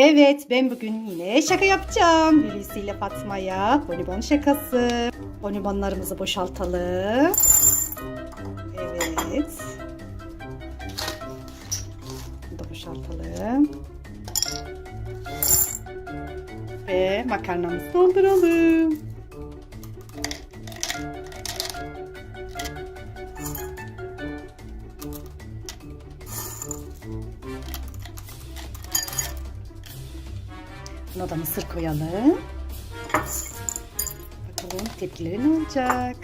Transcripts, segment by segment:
Evet ben bugün yine şaka yapacağım. Hulusi ile Fatma'ya bonibon şakası. Bonibonlarımızı boşaltalım. Evet. Bunu da boşaltalım. Ve makarnamızı dolduralım. Buna da mısır koyalım. Bakalım tepkileri ne olacak?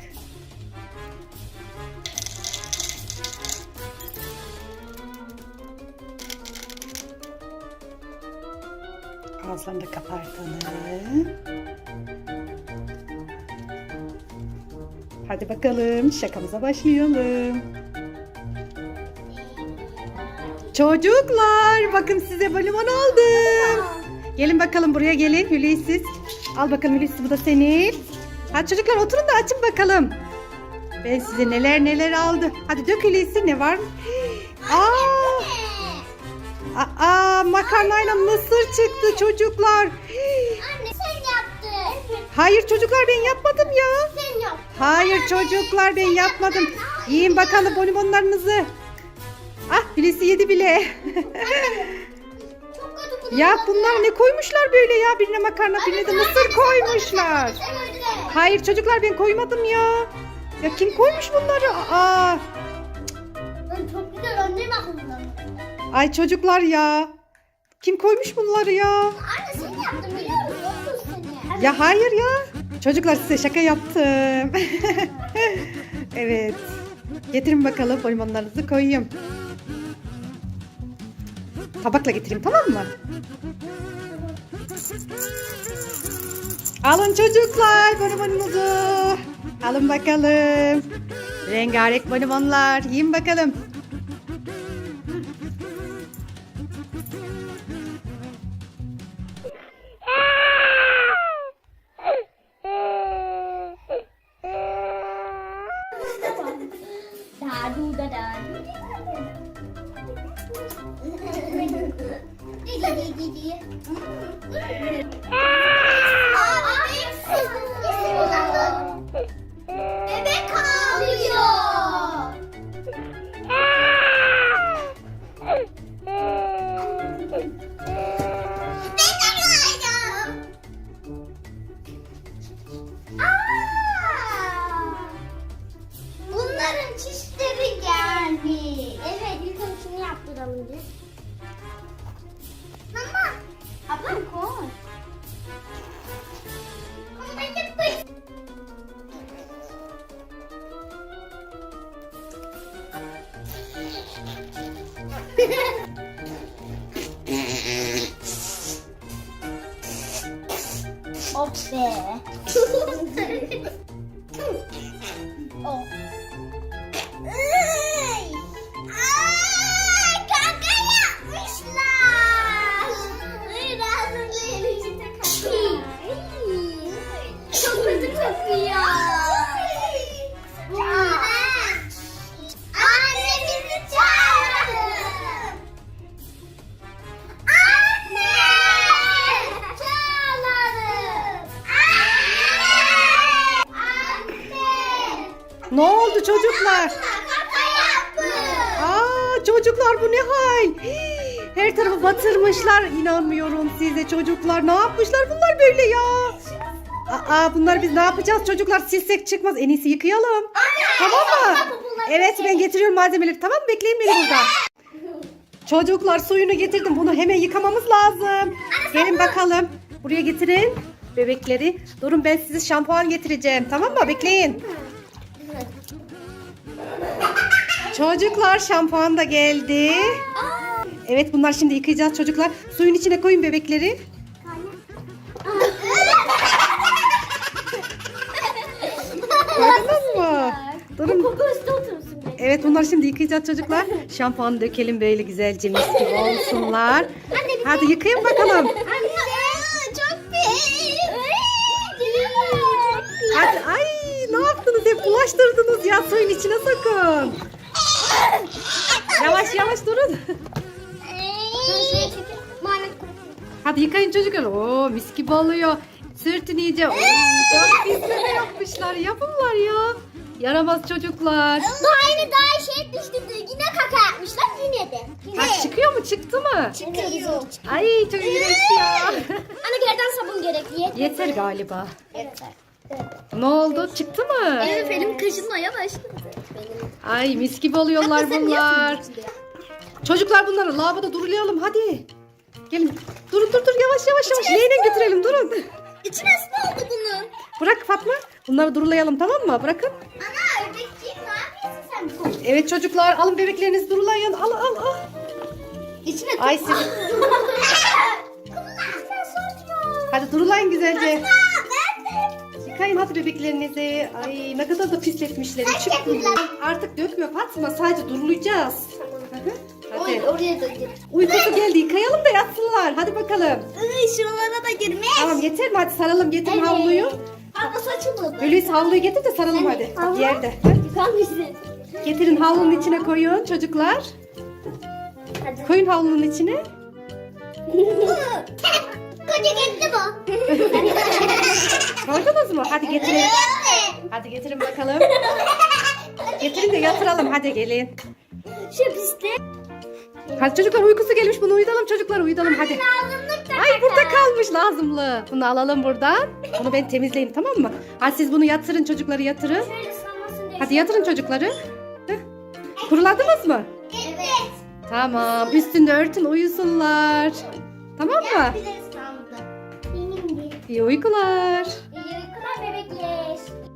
Ağızlarını da kapatalım. Hadi bakalım şakamıza başlayalım. Çocuklar bakın size balon aldım. Gelin bakalım buraya gelin Hulusi'z. Al bakalım Hulusi bu da senin. Hadi çocuklar oturun da açın bakalım. Ben size neler neler aldı. Hadi dök Hulusi ne var? Aa, aa makarnayla mısır çıktı çocuklar. Anne sen yaptın. Hayır çocuklar ben yapmadım ya. Sen yaptın. Hayır çocuklar ben yapmadım. Yiyin bakalım bonibonlarınızı. Ah Hulusi yedi bile. Ya bunlar ne koymuşlar böyle ya? Birine makarna birine de mısır koymuşlar. Hayır çocuklar ben koymadım ya. Ya kim koymuş bunları? Aa, Ben çok güzel anne bakın bunlara. ay çocuklar ya. Kim koymuş bunları ya? Anne sen yaptın biliyor musun? Ya hayır ya. Çocuklar size şaka yaptım. evet. Getirin bakalım bonibonlarınızı koyayım. Tabakla getireyim tamam mı? Alın çocuklar bonibonunuzu. Alın bakalım. Rengarenk bonibonlar. Yiyin bakalım. Da du da da. Di 어때? Ne oldu çocuklar? Aa çocuklar bu ne hal? Hii, Her tarafı batırmışlar. İnanmıyorum size çocuklar. Ne yapmışlar bunlar böyle ya? Aa bunlar biz ne yapacağız çocuklar? Silsek çıkmaz. En iyisi yıkayalım. Tamam mı? Evet ben getiriyorum malzemeleri. Tamam mı? Bekleyin beni burada. Çocuklar suyunu getirdim. Bunu hemen yıkamamız lazım. Gelin bakalım. Buraya getirin bebekleri. Durun ben size şampuan getireceğim. Tamam mı? Bekleyin. Çocuklar şampuan da geldi. Evet bunlar şimdi yıkayacağız çocuklar. Suyun içine koyun bebekleri. Gördünüz mü? Durun. Evet bunları şimdi yıkayacağız çocuklar. Şampuan dökelim böyle güzelce mis gibi olsunlar. Hadi yıkayın bakalım. Hadi ay ne yaptınız hep bulaştırdınız ya suyun içine sakın. Yavaş yavaş durun. Hadi yıkayın çocuklar. Oo mis gibi oluyor. Sırtını iyice. Oo, çok pisler yapmışlar. Yapınlar ya. Yaramaz çocuklar. Daha yeni daha şey düştü. Yine kaka yapmışlar yine de. Yine. Ha, çıkıyor mu? Çıktı mı? Çıkıyor. Ay çok iğrenç ya. Ana gerden sabun gerekli. Yeter. Yeter galiba. Yeter. Ne oldu? Çıktı mı? Evet benim kaşınmaya başladı. Ay mis gibi oluyorlar bunlar. Çocuklar bunları lavaboda durulayalım hadi. Gelin. Durun dur dur yavaş yavaş yavaş. Leğene götürelim durun. İçine su oldu bunun. Bırak Fatma. Bunları durulayalım tamam mı? Bırakın. Ana ördekciğim ne yapıyorsun sen? Evet çocuklar alın bebeklerinizi durulayın. Al al al. İçine Ay siz. Sen soruyor. Hadi durulayın güzelce. Hadi bebeklerinizi. Ay ne kadar da pisletmişler. Çık. Artık dökmüyor Fatma. Sadece durulayacağız. Hadi. Oraya da gir. Uykusu geldi. Yıkayalım da yatsınlar. Hadi bakalım. Iy şuralara da girme. Tamam yeter mi? Hadi saralım. Getir havluyu. Abla saçımı. Öyleyse havluyu getir de saralım hadi. Havlu? Yerde. Yıkanmışsın. Getirin havlunun içine koyun çocuklar. Hadi. Koyun havlunun içine. Koca gitti bu. Koydunuz mu? Hadi getirin. Hadi getirin bakalım. Getirin de yatıralım. Hadi gelin. Şu. Hadi çocuklar uykusu gelmiş. Bunu uyudalım çocuklar uyudalım hadi. Ay burada kalmış lazımlı. Bunu alalım buradan. Bunu ben temizleyeyim tamam mı? Hadi siz bunu yatırın çocukları yatırın. Hadi yatırın çocukları. Heh. Kuruladınız mı? Evet. Tamam. Üstünde örtün uyusunlar. Tamam mı? İyi uykular.